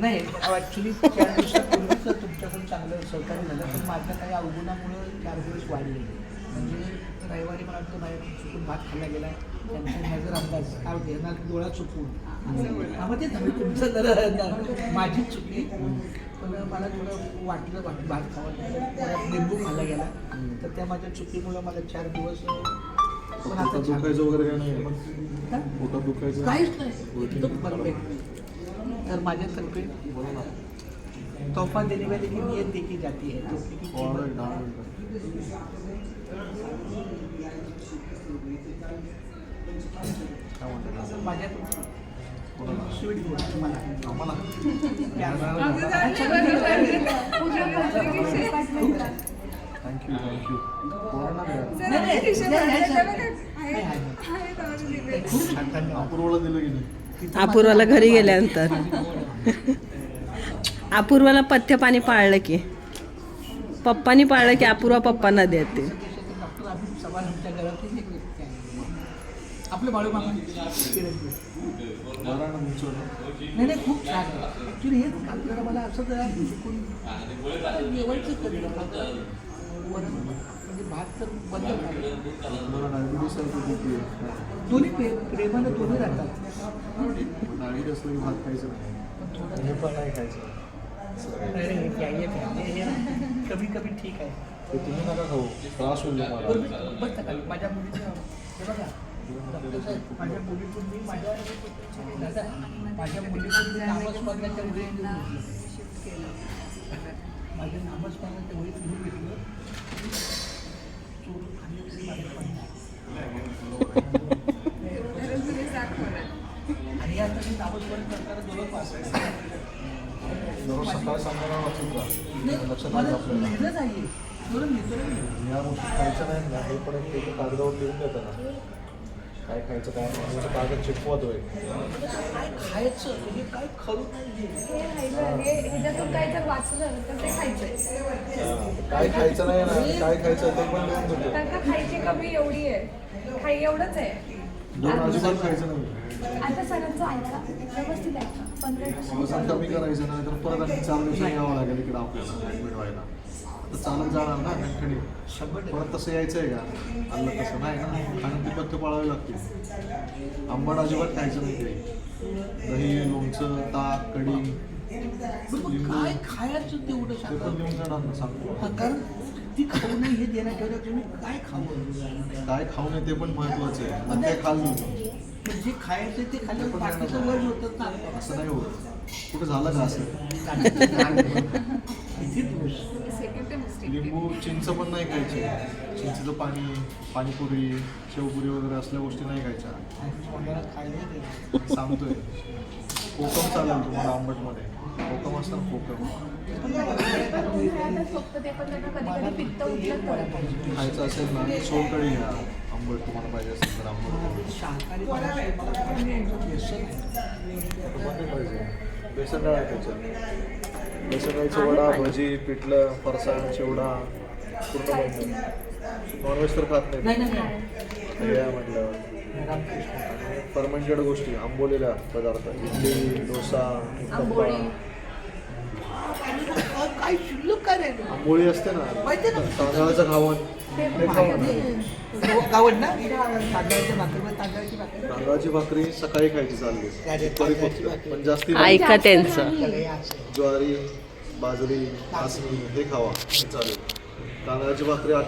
नाही ॲक्च्युली चार दिवसापूर्वीच तुमच्याकडून चांगलं सहकार्य झालं पण माझ्या काही अवगुणामुळं चार दिवस वाढले. म्हणजे रविवारी मला वाटतं बाहेर चुकून भात खाल्ला गेला त्यांचा नजर अंदाज काय होते ना डोळा चुकून. हा, मग ते तुमचं जरा माझीच चुकी. पण मला थोडं वाटलं वाट भात खावा. लिंबू खाल्ला गेला. तर त्या माझ्या चुकीमुळं मला चार दिवस पण आता. दुखायचं वगैरे काय नाही काहीच नाही. एकदम परफेक्ट तर माझ्यातर्फे बोला ना तोहफा देने वाले की नियत देखी जाती है तोहफे की कीमत माझ्या स्वीट गोड तुम्हाला आम्हाला थँक्यू थँक्यू. खूप छान धन्यवाद अपूर्वाला दिलं की नाही अपूर्वाला घरी गेल्यानंतर. अपूर्वाला पथ्य पाणी पाळलं की. पप्पानी पाळलं की अपूर्वा पप्पांना देते आपलं बाळू मामा. नाही नाही खूप छान. ॲक्च्युली हेच आपल्याला मला असं जरा म्हणजे भात तर बंद झालं. तुम्हाला डायबिटीस आहे की बीपी आहे दोन्ही प्रे प्रेमानं दोन्ही राहतात. डायबिटीस असलं भात खायचं नाही हे पण नाही खायचं अरे हे हे कमी कमी ठीक आहे. ते तुम्ही नका खाऊ. त्रास होईल तुम्हाला. माझ्या मुलीचं हे बघा. माझ्या मुलीतून मी माझ्या माझ्या मुलीतून घेतलं माझ्या नामस्मरणाच्या वेळी घेऊन घेतलं. चोरून खाण्याची माझ्या पडणार. आणि आता मी नामस्मरण करताना दोन वाच दररोज सकाळी सांगायला वाचून जा. लक्षात आलं आपल्याला. या गोष्टी खायच्या नाही ना हे पण कागदावर लिहून देतं ना. काय खायचं काय नाही म्हणजे कागद चिपवत होय. काय खायचं? हे काय खरं काय खायचं. नाही ना काय खायचं ते पण लिहून देतो. खायची कमी एवढी आहे. खाई एवढंच आहे. दोन अजिबात खायचं नाही. आता सरांचं ऐका व्यवस्थित ऐका. पंधरा दिवसांनी कमी करायचं नाही तर परत आणखी चार दिवसांनी यावं लागेल इकडे आपल्याला. ॲडमिट व्हायला तर चालत जाणार ना कंटिन्यू शंभर. परत तसं यायचं आहे का? आलं तसं नाही ना. आणि ती पथ्य पाळावी लागतील आंबट अजिबात खायचं नाही ते. दही लोणचं ताक मग काय खायचं तेवढं ते सांगा. पण लिहून जाणार ना सांगतो. हा, कारण ती खाऊ नये हे देण्यात ठेवलं तुम्ही काय खावं काय खाऊ नये ते पण महत्वाचं आहे. मग काय खाल नव्हतं पण जे खायचं ते खाल्लं बाकीचं वर होतं ना. असं नाही होत. कुठं झालं का असं? लिंबू चिंच पण नाही खायची. चिंचेचं पाणी पाणीपुरी शेवपुरी वगैरे असल्या गोष्टी नाही खायच्या. सांगतोय. कोकम चालेल तुम्हाला आंबटमध्ये. कोकम असतं कोकम. फक्त ते पण त्यांना कधी कधी पित्त उठलं तर खायचं असेल ना सोलकढी घ्या. आंबट तुम्हाला पाहिजे असेल तर आंबट. बेसन डाळ खायचं. बेसन डाळीचं वडा भजी पिठलं फरसाण चिवडा पूर्ण नॉनव्हेज तर खात नाही हे म्हटलं फर्मेंटेड गोष्टी आंबोलेल्या पदार्थ इडली डोसा उत्तप्पा. काय काय शिल्लक काय नाही आंबोळी असते ना. माहिती ना. तांदळाचं घावण ते ते पण खावं खायचं. गावड ना तांदळाच्या भाकरी तांदळाची भाकरी. तांदळाची भाकरी सकाळी खायची चालली तांदळाची भाकरी. पण जास्ती नाही. ऐका त्यांचं असं. ज्वारी बाजरी नाचणी हे खावा. हे चालेल. तांदळाची भाकरी